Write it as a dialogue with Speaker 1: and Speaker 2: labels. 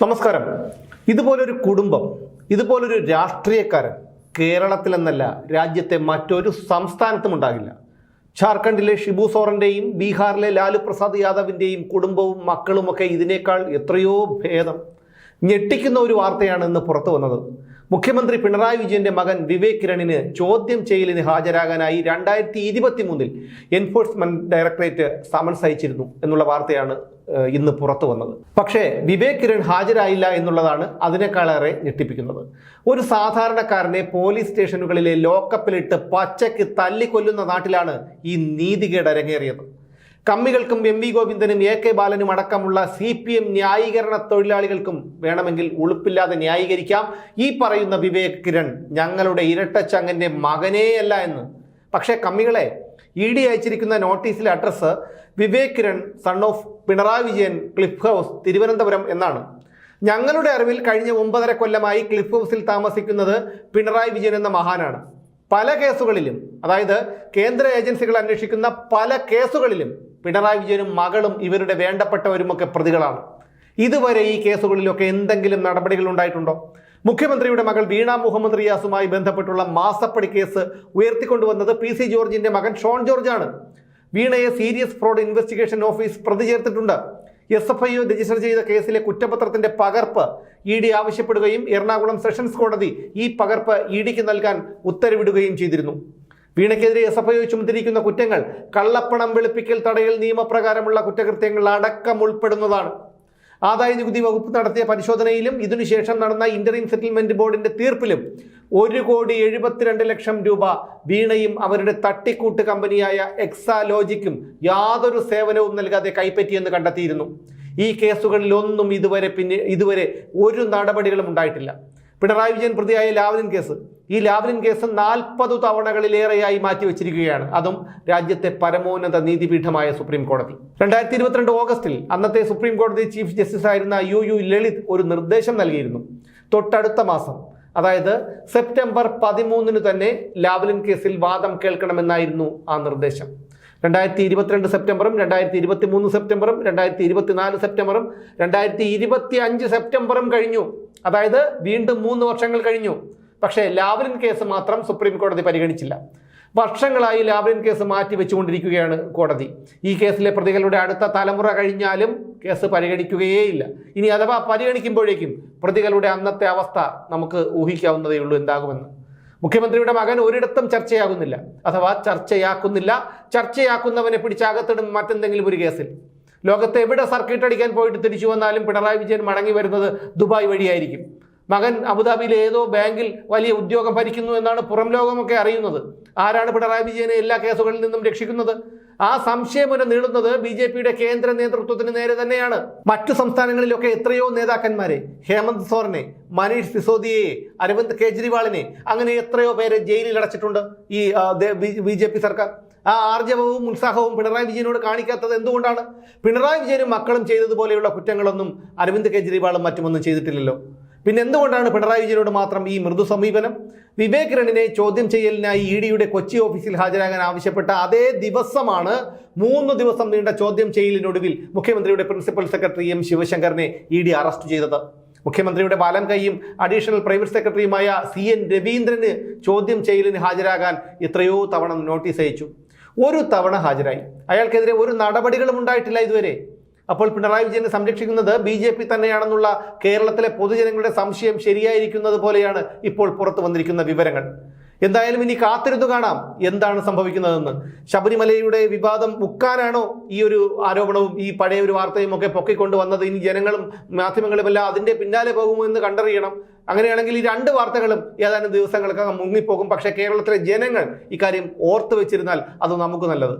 Speaker 1: നമസ്കാരം. ഇതുപോലൊരു കുടുംബം ഇതുപോലൊരു രാഷ്ട്രീയക്കാരൻ കേരളത്തിലെന്നല്ല രാജ്യത്തെ മറ്റൊരു സംസ്ഥാനത്തും ഉണ്ടാകില്ല. ജാർഖണ്ഡിലെ ഷിബു സോറന്റെയും ബീഹാറിലെ ലാലു പ്രസാദ് യാദവിന്റെയും കുടുംബവും മക്കളുമൊക്കെ ഇതിനേക്കാൾ എത്രയോ ഭേദം. ഞെട്ടിക്കുന്ന ഒരു വാർത്തയാണ് ഇന്ന് പുറത്തു വന്നത്. മുഖ്യമന്ത്രി പിണറായി വിജയന്റെ മകൻ വിവേക് കിരണിന് ചോദ്യം ചെയ്യലിന് ഹാജരാകാനായി രണ്ടായിരത്തി ഇരുപത്തി മൂന്നിൽ എൻഫോഴ്സ്മെന്റ് ഡയറക്ടറേറ്റ് സമൻസ് അയച്ചിരുന്നു എന്നുള്ള വാർത്തയാണ് ഇന്ന് പുറത്തു വന്നത്. പക്ഷേ വിവേക് കിരൺ ഹാജരായില്ല എന്നുള്ളതാണ് അതിനേക്കാളേറെ ഞെട്ടിപ്പിക്കുന്നത്. ഒരു സാധാരണക്കാരനെ പോലീസ് സ്റ്റേഷനുകളിലെ ലോക്കപ്പിലിട്ട് പച്ചയ്ക്ക് തല്ലിക്കൊല്ലുന്ന നാട്ടിലാണ് ഈ നീതികേട് അരങ്ങേറിയത്. കമ്മികൾക്കും എം വി ഗോവിന്ദനും എ കെ ബാലനും അടക്കമുള്ള സി പി എം ന്യായീകരണ തൊഴിലാളികൾക്കും വേണമെങ്കിൽ ഉളുപ്പില്ലാതെ ന്യായീകരിക്കാം. ഈ പറയുന്ന വിവേക് കിരൺ ഞങ്ങളുടെ ഇരട്ടച്ചങ്ങന്റെ മകനേയല്ല എന്ന്. പക്ഷേ കമ്മികളെ ഇ ഡി അയച്ചിരിക്കുന്ന നോട്ടീസിലെ address Vivek Kiran son of Pinarayi Vijayan Cliff House Thiruvananthapuram എന്നാണ്. ഞങ്ങളുടെ അറിവിൽ കഴിഞ്ഞ ഒമ്പതര കൊല്ലമായി ക്ലിഫ് ഹൗസിൽ താമസിക്കുന്നത് പിണറായി വിജയൻ എന്ന മഹാനാണ്. പല കേസുകളിലും അതായത് കേന്ദ്ര ഏജൻസികൾ അന്വേഷിക്കുന്ന പല കേസുകളിലും പിണറായി വിജയനും മകളും ഇവരുടെ വേണ്ടപ്പെട്ടവരുമൊക്കെ പ്രതികളാണ്. ഇതുവരെ ഈ കേസുകളിലൊക്കെ എന്തെങ്കിലും നടപടികൾ ഉണ്ടായിട്ടുണ്ടോ? മുഖ്യമന്ത്രിയുടെ മകൾ വീണ മുഹമ്മദ് റിയാസുമായി ബന്ധപ്പെട്ടുള്ള മാസപ്പടി കേസ് ഉയർത്തിക്കൊണ്ടുവന്നത് പി സി ജോർജിന്റെ മകൻ ഷോൺ ജോർജാണ്. വീണയെ സീരിയസ് ഫ്രോഡ് ഇൻവെസ്റ്റിഗേഷൻ ഓഫീസ് പ്രതി ചേർത്തിട്ടുണ്ട്. എസ് എഫ് ഐ രജിസ്റ്റർ ചെയ്ത കേസിലെ കുറ്റപത്രത്തിന്റെ പകർപ്പ് ഇ ഡി ആവശ്യപ്പെടുകയും എറണാകുളം സെഷൻസ് കോടതി ഈ പകർപ്പ് ഇ ഡിക്ക് നൽകാൻ ഉത്തരവിടുകയും ചെയ്തിരുന്നു. വീണയ്ക്കെതിരെ എസ് എഫ് ഐ ചുമത്തിരിക്കുന്ന കുറ്റങ്ങൾ കള്ളപ്പണം വെളുപ്പിക്കൽ തടയൽ നിയമപ്രകാരമുള്ള കുറ്റകൃത്യങ്ങൾ അടക്കം ഉൾപ്പെടുന്നതാണ്. ആദായ നികുതി വകുപ്പ് നടത്തിയ പരിശോധനയിലും ഇതിനുശേഷം നടന്ന ഇന്ററിം സെറ്റിൽമെന്റ് ബോർഡിന്റെ തീർപ്പിലും ഒരു കോടി എഴുപത്തിരണ്ട് ലക്ഷം രൂപ വീണയും അവരുടെ തട്ടിക്കൂട്ട് കമ്പനിയായ എക്സാലോജിക്കും യാതൊരു സേവനവും നൽകാതെ കൈപ്പറ്റിയെന്ന് കണ്ടെത്തിയിരുന്നു. ഈ കേസുകളിലൊന്നും ഇതുവരെ പിന്നെ ഇതുവരെ ഒരു നടപടികളും ഉണ്ടായിട്ടില്ല. പിണറായി വിജയൻ പ്രതിയായ ലാവലിൻ കേസ്. ഈ ലാവ്ലിൻ കേസ് നാൽപ്പത് തവണകളിലേറെയായി മാറ്റിവെച്ചിരിക്കുകയാണ്. അതും രാജ്യത്തെ പരമോന്നത നീതിപീഠമായ സുപ്രീം കോടതി. രണ്ടായിരത്തി ഇരുപത്തിരണ്ട് ഓഗസ്റ്റിൽ അന്നത്തെ സുപ്രീം കോടതി ചീഫ് ജസ്റ്റിസ് ആയിരുന്ന യു യു ലളിത് ഒരു നിർദ്ദേശം നൽകിയിരുന്നു. തൊട്ടടുത്ത മാസം അതായത് സെപ്റ്റംബർ പതിമൂന്നിന് തന്നെ ലാവലിൻ കേസിൽ വാദം കേൾക്കണമെന്നായിരുന്നു ആ നിർദ്ദേശം. രണ്ടായിരത്തി ഇരുപത്തിരണ്ട് സെപ്റ്റംബറും രണ്ടായിരത്തി ഇരുപത്തി മൂന്ന് സെപ്റ്റംബറും രണ്ടായിരത്തി ഇരുപത്തിനാല് സെപ്റ്റംബറും രണ്ടായിരത്തി ഇരുപത്തി അഞ്ച് സെപ്റ്റംബറും കഴിഞ്ഞു. അതായത് വീണ്ടും മൂന്ന് വർഷങ്ങൾ കഴിഞ്ഞു. പക്ഷേ ലാവ്ലിൻ കേസ് മാത്രം സുപ്രീം കോടതി പരിഗണിച്ചില്ല. വർഷങ്ങളായി ലാവ്ലിൻ കേസ് മാറ്റി വെച്ചുകൊണ്ടിരിക്കുകയാണ് കോടതി. ഈ കേസിലെ പ്രതികളുടെ അടുത്ത തലമുറ കഴിഞ്ഞാലും കേസ് പരിഗണിക്കുകയേയില്ല. ഇനി അഥവാ പരിഗണിക്കുമ്പോഴേക്കും പ്രതികളുടെ അന്നത്തെ അവസ്ഥ നമുക്ക് ഊഹിക്കാവുന്നതേ ഉള്ളൂ എന്താകുമെന്ന്. മുഖ്യമന്ത്രിയുടെ മകൻ ഒരിടത്തും ചർച്ചയാകുന്നില്ല. അഥവാ ചർച്ചയാക്കുന്നില്ല. ചർച്ചയാക്കുന്നവനെ പിടിച്ചകത്തിടും മറ്റെന്തെങ്കിലും ഒരു കേസിൽ. ലോകത്ത് എവിടെ സർക്കിട്ട് അടിക്കാൻ പോയിട്ട് തിരിച്ചു വന്നാലും പിണറായി വിജയൻ മടങ്ങി വരുന്നത് ദുബായ് വഴിയായിരിക്കും. മകൻ അബുദാബിയിലെ ഏതോ ബാങ്കിൽ വലിയ ഉദ്യോഗം ഭരിക്കുന്നു എന്നാണ് പുറം ലോകമൊക്കെ അറിയുന്നത്. ആരാണ് പിണറായി വിജയനെ എല്ലാ കേസുകളിൽ നിന്നും രക്ഷിക്കുന്നത്? ആ സംശയം ഒരു നീളുന്നത് ബി ജെ പിയുടെ കേന്ദ്ര നേതൃത്വത്തിന് നേരെ തന്നെയാണ്. മറ്റു സംസ്ഥാനങ്ങളിലൊക്കെ എത്രയോ നേതാക്കന്മാരെ ഹേമന്ത് സോറിനെ മനീഷ് സിസോദിയയെ അരവിന്ദ് കേജ്രിവാളിനെ അങ്ങനെ എത്രയോ പേരെ ജയിലിൽ അടച്ചിട്ടുണ്ട് ഈ ബി ജെ പി സർക്കാർ. ആ ആർജവവും ഉത്സാഹവും പിണറായി വിജയനോട് കാണിക്കാത്തത് എന്തുകൊണ്ടാണ്? പിണറായി വിജയനും മക്കളും ചെയ്തതുപോലെയുള്ള കുറ്റങ്ങളൊന്നും അരവിന്ദ് കേജ്രിവാളും മറ്റുമൊന്നും ചെയ്തിട്ടില്ലല്ലോ. പിന്നെ എന്തുകൊണ്ടാണ് പിണറായി വിജയനോട് മാത്രം ഈ മൃദു സമീപനം? വിവേക് രണിനെ ചോദ്യം ചെയ്യലിനായി ഇ ഡിയുടെ കൊച്ചി ഓഫീസിൽ ഹാജരാകാൻ ആവശ്യപ്പെട്ട അതേ ദിവസമാണ് മൂന്ന് ദിവസം നീണ്ട ചോദ്യം ചെയ്യലിനൊടുവിൽ മുഖ്യമന്ത്രിയുടെ പ്രിൻസിപ്പൽ സെക്രട്ടറി എം ശിവശങ്കറിനെ ഇ ഡി അറസ്റ്റ് ചെയ്തത്. മുഖ്യമന്ത്രിയുടെ ബാലം കൈയും അഡീഷണൽ പ്രൈവറ്റ് സെക്രട്ടറിയുമായ സി എൻ രവീന്ദ്രന് ചോദ്യം ചെയ്യലിന് ഹാജരാകാൻ എത്രയോ തവണ നോട്ടീസ് അയച്ചു. ഒരു തവണ ഹാജരായി. അയാൾക്കെതിരെ ഒരു നടപടികളും ഉണ്ടായിട്ടില്ല ഇതുവരെ. അപ്പോൾ പിണറായി വിജയനെ സംരക്ഷിക്കുന്നത് ബി ജെ പി തന്നെയാണെന്നുള്ള കേരളത്തിലെ പൊതുജനങ്ങളുടെ സംശയം ശരിയായിരിക്കുന്നത് പോലെയാണ് ഇപ്പോൾ പുറത്തു വന്നിരിക്കുന്ന വിവരങ്ങൾ. എന്തായാലും ഇനി കാത്തിരുന്നു കാണാം എന്താണ് സംഭവിക്കുന്നതെന്ന്. ശബരിമലയുടെ വിവാദം മുക്കാനാണോ ഈ ഒരു ആരോപണവും ഈ പഴയ ഒരു വാർത്തയും ഒക്കെ പൊക്കിക്കൊണ്ട് വന്നത്? ഇനി ജനങ്ങളും മാധ്യമങ്ങളും എല്ലാം അതിന്റെ പിന്നാലെ പോകുമോ എന്ന് കണ്ടറിയണം. അങ്ങനെയാണെങ്കിൽ ഈ രണ്ട് വാർത്തകളും ഏതാനും ദിവസങ്ങൾക്കകം മുങ്ങിപ്പോകും. പക്ഷേ കേരളത്തിലെ ജനങ്ങൾ ഇക്കാര്യം ഓർത്തു വെച്ചിരുന്നാൽ അത് നമുക്ക് നല്ലത്.